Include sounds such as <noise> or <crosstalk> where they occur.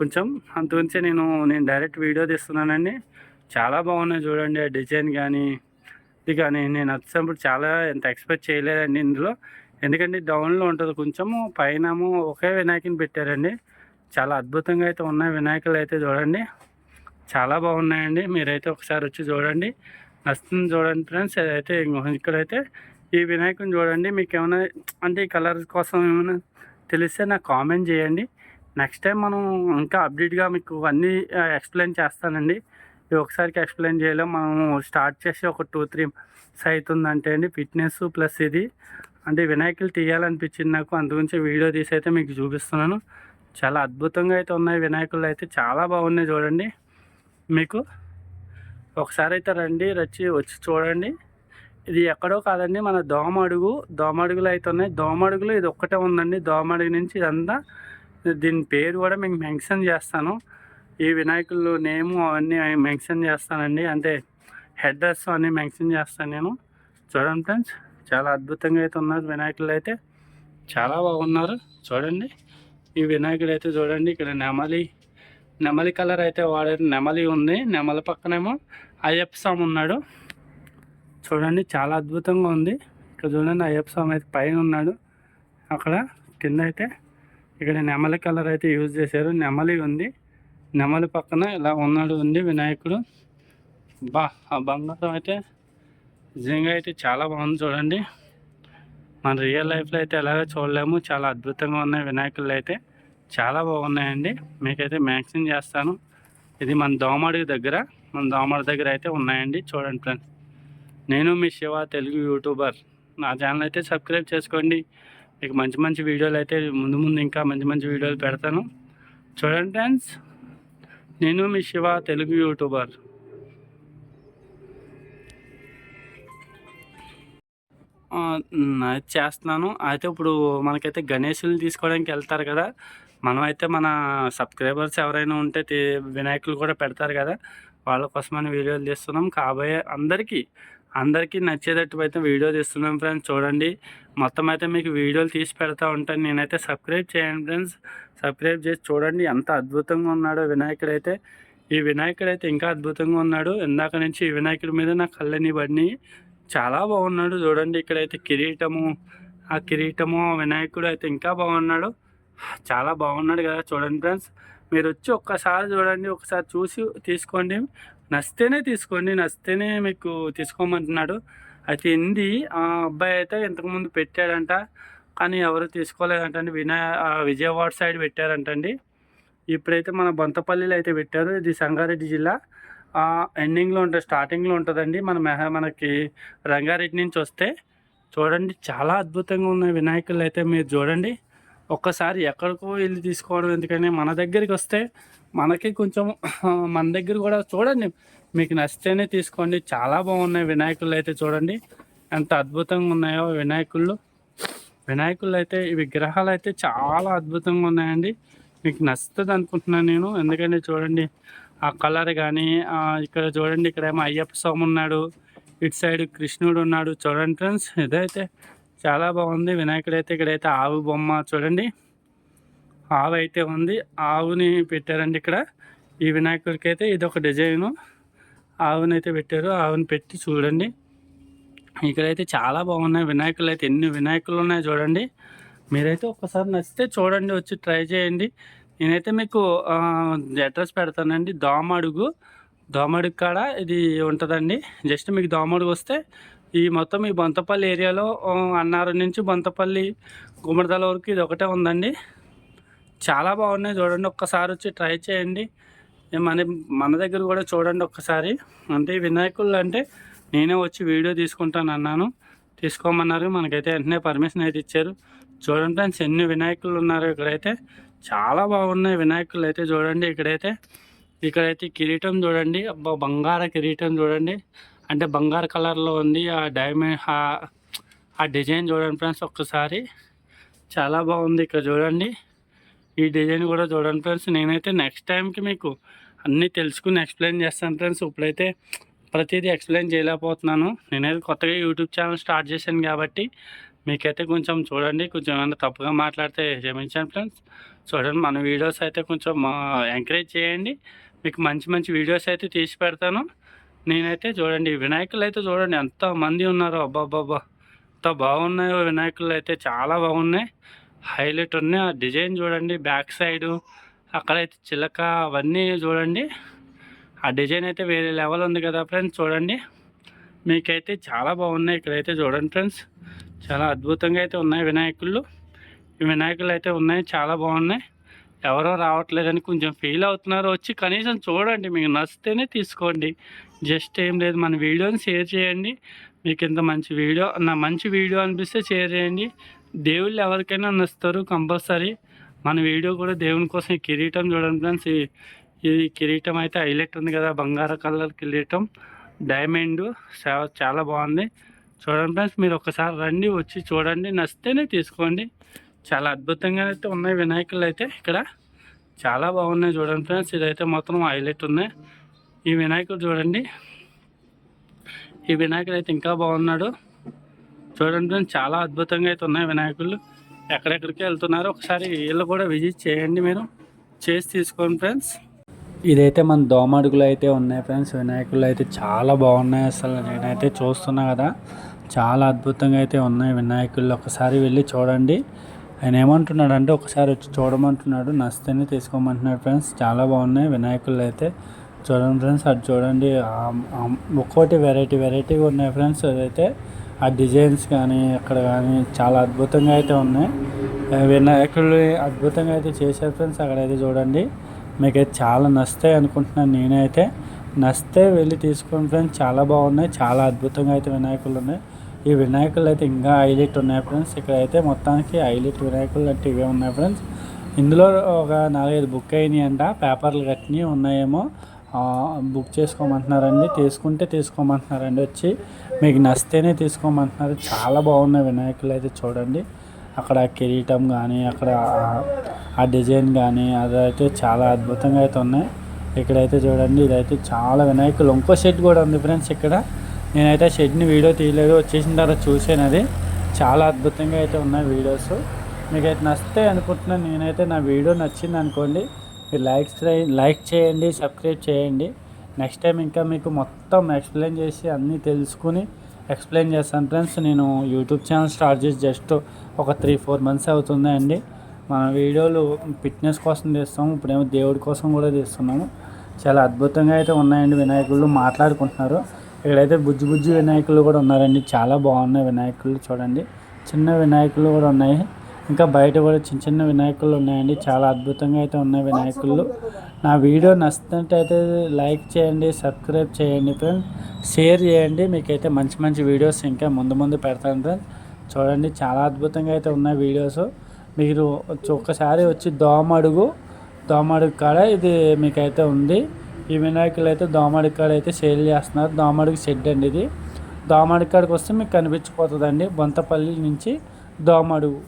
కొంచెం అంతకుమించి నేను నేను డైరెక్ట్ వీడియో తీస్తున్నానండి. చాలా బాగున్నాయి చూడండి ఆ డిజైన్ కానీ ఇది కానీ. నేను వచ్చినప్పుడు చాలా ఎంత ఎక్స్పెక్ట్ చేయలేదండి ఇందులో. ఎందుకంటే డౌన్లో ఉంటుంది కొంచెము పైనము ఒకే వినాయకుని పెట్టారండి. చాలా అద్భుతంగా అయితే ఉన్నాయి వినాయకులు అయితే చూడండి. చాలా బాగున్నాయండి. మీరైతే ఒకసారి వచ్చి చూడండి. నచ్చుతుంది చూడండి ఫ్రెండ్స్ అయితే ఇక్కడైతే ఈ వినాయకుని చూడండి. మీకు ఏమైనా అంటే ఈ కలర్ కోసం ఏమైనా తెలిస్తే నాకు కామెంట్ చేయండి. నెక్స్ట్ టైం మనం ఇంకా అప్డేట్గా మీకు అన్నీ ఎక్స్ప్లెయిన్ చేస్తానండి. ఇది ఒకసారికి ఎక్స్ప్లెయిన్ చేయలేం. మనం స్టార్ట్ చేసి ఒక టూ త్రీ మంత్స్ అవుతుందంటే అండి ఫిట్నెస్ ప్లస్ ఇది. అంటే వినాయకులు తీయాలనిపించింది నాకు. అందుగురించి వీడియో తీసి అయితే మీకు చూపిస్తున్నాను. చాలా అద్భుతంగా అయితే ఉన్నాయి వినాయకులు అయితే. చాలా బాగున్నాయి చూడండి. మీకు ఒకసారి అయితే రండి రచ్చి వచ్చి చూడండి. ఇది ఎక్కడో కాదండి మన దోమడుగు దోమడుగులు అయితే ఉన్నాయి. దోమడుగులు ఇది ఒక్కటే ఉందండి. దోమడుగు నుంచి ఇదంతా దీని పేరు కూడా మీకు మెన్షన్ చేస్తాను. ఈ వినాయకులు నేము అవన్నీ మెన్షన్ చేస్తానండి. అంటే హెడ్రస్ అన్నీ మెన్షన్ చేస్తాను నేను. చూడండి ఫ్రెండ్స్ చాలా అద్భుతంగా అయితే ఉన్నారు వినాయకులు అయితే. చాలా బాగున్నారు. చూడండి ఈ వినాయకుడు అయితే చూడండి ఇక్కడ నెమలి నెమలి కలర్ అయితే వాడారు. నెమలి ఉంది నెమలి పక్కనేమో అయ్యప్ప స్వామి ఉన్నాడు. చూడండి చాలా అద్భుతంగా ఉంది. ఇక్కడ చూడండి అయ్యప్ప స్వామి అయితే పైన ఉన్నాడు. అక్కడ కింద అయితే ఇక్కడ నెమలి కలర్ అయితే యూజ్ చేశారు. నెమలి ఉంది. నెమలి పక్కన ఇలా ఉన్నాడు ఉంది వినాయకుడు. బా ఆ బంగారం అయితే నిజంగా అయితే చాలా బాగుంది చూడండి. మన రియల్ లైఫ్లో అయితే ఎలాగో చూడలేము. చాలా అద్భుతంగా ఉన్నాయి వినాయకులు అయితే. చాలా బాగున్నాయండి. మీకైతే మ్యాక్సిమం చేస్తాను. ఇది మన దోమడి దగ్గర మన దోమడి దగ్గర అయితే ఉన్నాయండి చూడండి ఫ్రెండ్స్ నేను మీ శివ తెలుగు యూట్యూబర్ నా ఛానల్ అయితే సబ్స్క్రైబ్ చేసుకోండి. మీకు మంచి మంచి వీడియోలు అయితే ముందు ముందు ఇంకా మంచి మంచి వీడియోలు పెడతాను. చూడండి ఫ్రెండ్స్ నేను మీ శివ తెలుగు యూట్యూబర్. ఆ, చేస్తున్నాను. అయితే ఇప్పుడు మనకైతే గణేషులు తీసుకోవడానికి వెళ్తారు కదా. మనం అయితే మన సబ్స్క్రైబర్స్ ఎవరైనా ఉంటే వినాయకులు కూడా పెడతారు కదా. వాళ్ళ కోసమని వీడియోలు తీస్తున్నాం. కాబోయే అందరికీ అందరికీ నచ్చేటట్టు అయితే వీడియో తీస్తున్నాం ఫ్రెండ్స్. చూడండి. మొత్తం అయితే మీకు వీడియోలు తీసి పెడతా ఉంటాను. నేనైతే సబ్స్క్రైబ్ చేయండి ఫ్రెండ్స్. సబ్స్క్రైబ్ చేసి చూడండి. ఎంత అద్భుతంగా ఉన్నాడో వినాయకుడు అయితే. ఈ వినాయకుడు అయితే ఇంకా అద్భుతంగా ఉన్నాడు. ఇందాక నుంచి ఈ వినాయకుడి మీద నా కళ్ళని పడినాయి. చాలా బాగున్నాడు చూడండి. ఇక్కడైతే కిరీటము ఆ కిరీటము వినాయకుడు అయితే ఇంకా బాగున్నాడు. చాలా బాగున్నాడు కదా చూడండి ఫ్రెండ్స్. మీరు వచ్చి ఒక్కసారి చూడండి. ఒకసారి చూసి తీసుకోండి. నచ్చితేనే తీసుకోండి నచ్చితేనే మీకు తీసుకోమంటున్నాడు. అయితే ఇంది ఆ అబ్బాయి అయితే ఇంతకుముందు పెట్టాడంట కానీ ఎవరు తీసుకోలేదంటండి వినయ విజయవాడ సైడ్ పెట్టారంటండి ఇప్పుడైతే మన బొంతపల్లిలో అయితే పెట్టారు. ఇది సంగారెడ్డి జిల్లా. ఎండింగ్లో ఉంటుంది స్టార్టింగ్లో ఉంటుందండి. మన మెహ మనకి రంగారెడ్డి నుంచి వస్తే. చూడండి చాలా అద్భుతంగా ఉన్న వినాయకులు అయితే మీరు చూడండి. ఒక్కసారి ఎక్కడికో వెళ్ళి తీసుకోవడం ఎందుకని మన దగ్గరికి వస్తే మనకి కొంచెం <clears throat> మన దగ్గర కూడా చూడండి. మీకు నచ్చితేనే తీసుకోండి. చాలా బాగున్నాయి వినాయకులు అయితే చూడండి. ఎంత అద్భుతంగా ఉన్నాయో వినాయకుళ్ళు. వినాయకులు అయితే ఈ విగ్రహాలు అయితే చాలా అద్భుతంగా ఉన్నాయండి. మీకు నచ్చుతుంది అనుకుంటున్నాను నేను. ఎందుకంటే చూడండి ఆ కలర్ కానీ ఇక్కడ చూడండి ఇక్కడ ఏమో అయ్యప్ప స్వామి ఉన్నాడు. ఇటు సైడ్ కృష్ణుడు ఉన్నాడు. చూడండి ఫ్రెండ్స్ ఇదైతే చాలా బాగుంది. వినాయకుడు అయితే ఇక్కడైతే ఆవు బొమ్మ చూడండి. ఆవు అయితే ఉంది. ఆవుని పెట్టారండి ఇక్కడ. ఈ వినాయకుడికి అయితే ఇది ఒక డిజైను. ఆవుని అయితే పెట్టారు. ఆవుని పెట్టి చూడండి. ఇక్కడైతే చాలా బాగున్నాయి వినాయకులు అయితే ఎన్ని వినాయకులు ఉన్నాయి చూడండి. మీరైతే ఒక్కసారి నచ్చితే చూడండి. వచ్చి ట్రై చేయండి. నేనైతే మీకు అడ్రస్ పెడతానండి. దోమడుగు. దోమడుగు కాడ ఇది ఉంటుందండి. జస్ట్ మీకు దోమడుగు వస్తే ఈ మొత్తం ఈ బొంతపల్లి ఏరియాలో అన్నారం నుంచి బొంతపల్లి గుమ్మడిదల వరకు ఇది ఒకటే ఉందండి. చాలా బాగున్నాయి. చూడండి ఒక్కసారి వచ్చి ట్రై చేయండి. మన మన దగ్గర కూడా చూడండి ఒక్కసారి. అంటే వినాయకులు అంటే నేనే వచ్చి వీడియో తీసుకుంటాను అన్నాను. తీసుకోమన్నారు. మనకైతే వెంటనే పర్మిషన్ అయితే ఇచ్చారు. చూడండి ఫ్రెండ్స్ ఎన్ని వినాయకులు ఉన్నారు ఇక్కడైతే. చాలా బాగున్నాయి వినాయకులు అయితే చూడండి ఇక్కడైతే. ఇక్కడైతే కిరీటం చూడండి. అబ్బా బంగార కిరీటం చూడండి. అంటే బంగారు కలర్లో ఉంది. ఆ డైమండ్ ఆ డిజైన్ చూడండి ఫ్రెండ్స్ ఒక్కసారి. చాలా బాగుంది ఇక్కడ చూడండి. ఈ డిజైన్ కూడా చూడండి ఫ్రెండ్స్. నేనైతే నెక్స్ట్ టైంకి మీకు అన్నీ తెలుసుకుని ఎక్స్ప్లెయిన్ చేస్తాను ఫ్రెండ్స్. ఇప్పుడైతే ప్రతిదీ ఎక్స్ప్లెయిన్ చేయలేకపోతున్నాను. నేనైతే కొత్తగా యూట్యూబ్ ఛానల్ స్టార్ట్ చేశాను కాబట్టి మీకైతే కొంచెం చూడండి. కొంచెం ఏమైనా తప్పుగా మాట్లాడితే క్షమించండి ఫ్రెండ్స్. చూడండి మన వీడియోస్ అయితే కొంచెం ఎంకరేజ్ చేయండి. మీకు మంచి మంచి వీడియోస్ అయితే తీసి పెడతాను. నేనైతే చూడండి వినాయకులు అయితే చూడండి ఎంత మంది ఉన్నారో. అబ్బాబ్బాబ్బా ఎంత బాగున్నాయో వినాయకులు అయితే. చాలా బాగున్నాయి. హైలైట్ ఉన్నాయి. ఆ డిజైన్ చూడండి బ్యాక్ సైడు అక్కడైతే చిలక అవన్నీ చూడండి. ఆ డిజైన్ అయితే వేరే లెవెల్ ఉంది కదా ఫ్రెండ్స్ చూడండి. మీకైతే చాలా బాగున్నాయి ఇక్కడైతే చూడండి ఫ్రెండ్స్. చాలా అద్భుతంగా అయితే ఉన్నాయి వినాయకుళ్ళు ఈ వినాయకులు అయితే ఉన్నాయి చాలా బాగున్నాయి. ఎవరో రావట్లేదని కొంచెం ఫీల్ అవుతున్నారు. వచ్చి కనీసం చూడండి మీకు నచ్చితేనే తీసుకోండి. జస్ట్ ఏం లేదు మన వీడియోని షేర్ చేయండి. మీకు ఇంత మంచి వీడియో నా మంచి వీడియో అనిపిస్తే షేర్ చేయండి. దేవుళ్ళు ఎవరికైనా నచ్చుతారు కంపల్సరీ. మన వీడియో కూడా దేవుని కోసం ఈ కిరీటం చూడండి ఫ్రెండ్స్. ఈ ఈ కిరీటం అయితే హైలైట్ ఉంది కదా బంగారు కలర్ కిరీటం. డైమండ్ చాలా బాగుంది. చూడండి ఫ్రెండ్స్ మీరు ఒకసారి రండి వచ్చి చూడండి. నచ్చితేనే తీసుకోండి. చాలా అద్భుతంగా అయితే ఉన్నాయి వినాయకులు అయితే ఇక్కడ. చాలా బాగున్నాయి చూడండి ఫ్రెండ్స్. ఇదైతే మొత్తం హైలైట్ ఉన్నాయి. ఈ వినాయకుడు చూడండి. ఈ వినాయకుడు అయితే ఇంకా బాగున్నాడు. చూడండి ఫ్రెండ్స్ చాలా అద్భుతంగా అయితే ఉన్నాయి వినాయకులు. ఎక్కడెక్కడికి వెళ్తున్నారు ఒకసారి వీళ్ళు కూడా విజిట్ చేయండి మీరు. చేసి తీసుకోండి ఫ్రెండ్స్. ఇదైతే మన దోమడుగులు అయితే ఉన్నాయి ఫ్రెండ్స్. వినాయకులు అయితే చాలా బాగున్నాయి అసలు. నేనైతే చూస్తున్నా కదా. చాలా అద్భుతంగా అయితే ఉన్నాయి వినాయకులు. ఒకసారి వెళ్ళి చూడండి. ఆయన ఏమంటున్నాడు అంటే ఒకసారి వచ్చి చూడమంటున్నాడు నచ్చితేనే తీసుకోమంటున్నాడు ఫ్రెండ్స్ చాలా బాగున్నాయి వినాయకులు అయితే. చూడండి ఫ్రెండ్స్ అది చూడండి. ఒక్కోటి వెరైటీ వెరైటీగా ఉన్నాయి ఫ్రెండ్స్ అదైతే ఆ డిజైన్స్ కానీ అక్కడ కానీ చాలా అద్భుతంగా అయితే ఉన్నాయి. వినాయకులు అద్భుతంగా అయితే చేశారు ఫ్రెండ్స్ అక్కడైతే చూడండి. మీకైతే చాలా నచ్చుతాయి అనుకుంటున్నాను నేనైతే. నచ్చితే వెళ్ళి తీసుకోండి ఫ్రెండ్స్ చాలా బాగున్నాయి. చాలా అద్భుతంగా అయితే వినాయకులు ఉన్నాయి. ఈ వినాయకులు అయితే ఇంకా హైలైట్ ఉన్నాయి ఫ్రెండ్స్. ఇక్కడ అయితే మొత్తానికి హైలైట్ వినాయకులు అంటే ఇవే ఉన్నాయి ఫ్రెండ్స్. ఇందులో ఒక నాలుగైదు బుక్ అయినాయి అంట పేపర్లు కట్టినవి ఉన్నాయేమో. బుక్ చేసుకోమంటున్నారండి. తీసుకుంటే తీసుకోమంటున్నారండి వచ్చి. మీకు నచ్చితేనే తీసుకోమంటున్నారు. చాలా బాగున్నాయి వినాయకులు అయితే చూడండి. అక్కడ కిరీటం కానీ అక్కడ ఆ- ఆ డిజైన్ కానీ అదైతే చాలా అద్భుతంగా అయితే ఉన్నాయి. ఇక్కడైతే చూడండి ఇదైతే చాలా వినాయకులు. ఇంకో షెడ్ కూడా ఉంది ఫ్రెండ్స్ ఇక్కడ. నేనైతే షెడ్ని వీడియో తీయలేదు వచ్చేసిన తర్వాత చూసాను అది. చాలా అద్భుతంగా అయితే ఉన్నాయి వీడియోస్. మీకైతే నచ్చితే అనుకుంటున్నాను నేనైతే నా వీడియో నచ్చింది అనుకోండి మీరు లైక్ లైక్ చేయండి సబ్స్క్రైబ్ చేయండి. నెక్స్ట్ టైం ఇంకా మీకు మొత్తం ఎక్స్ప్లెయిన్ చేసి అన్నీ తెలుసుకుని ఎక్స్ప్లెయిన్ చేస్తాను ఫ్రెండ్స్. నేను యూట్యూబ్ ఛానల్ స్టార్ట్ చేసి జస్ట్ ఒక త్రీ ఫోర్ మంత్స్ అవుతుందండి మన వీడియోలు ఫిట్నెస్ కోసం తీస్తాము ఇప్పుడేమో దేవుడి కోసం కూడా తీస్తున్నాము. చాలా అద్భుతంగా అయితే ఉన్నాయండి వినాయకులు మాట్లాడుకుంటున్నారు. ఇక్కడైతే బుజ్జి బుజ్జి వినాయకులు కూడా ఉన్నారండి. చాలా బాగున్నాయి వినాయకులు చూడండి. చిన్న వినాయకులు కూడా ఉన్నాయి. ఇంకా బయట కూడా చిన్న చిన్న వినాయకులు ఉన్నాయండి. చాలా అద్భుతంగా అయితే ఉన్నాయి వినాయకులు. నా వీడియో నచ్చినట్టయితే లైక్ చేయండి సబ్స్క్రైబ్ చేయండి ఫ్రెండ్స్. షేర్ చేయండి. మీకైతే మంచి మంచి వీడియోస్ ఇంకా ముందు ముందు పెడతాను ఫ్రెండ్స్. చూడండి చాలా అద్భుతంగా అయితే ఉన్నాయి వీడియోస్. మీరు వచ్చి ఒక్కసారి వచ్చి దోమడుగు దోమడుగు కాడ ఇది మీకైతే ఉంది. ఈ వినాయకులు అయితే దోమడికాడ కాడ అయితే సేల్ చేస్తున్నారు. దోమడుగు షెడ్ అండి ఇది. దోమడికాడికి వస్తే మీకు కనిపించిపోతుందండి. బొంతపల్లి నుంచి దోమడుగు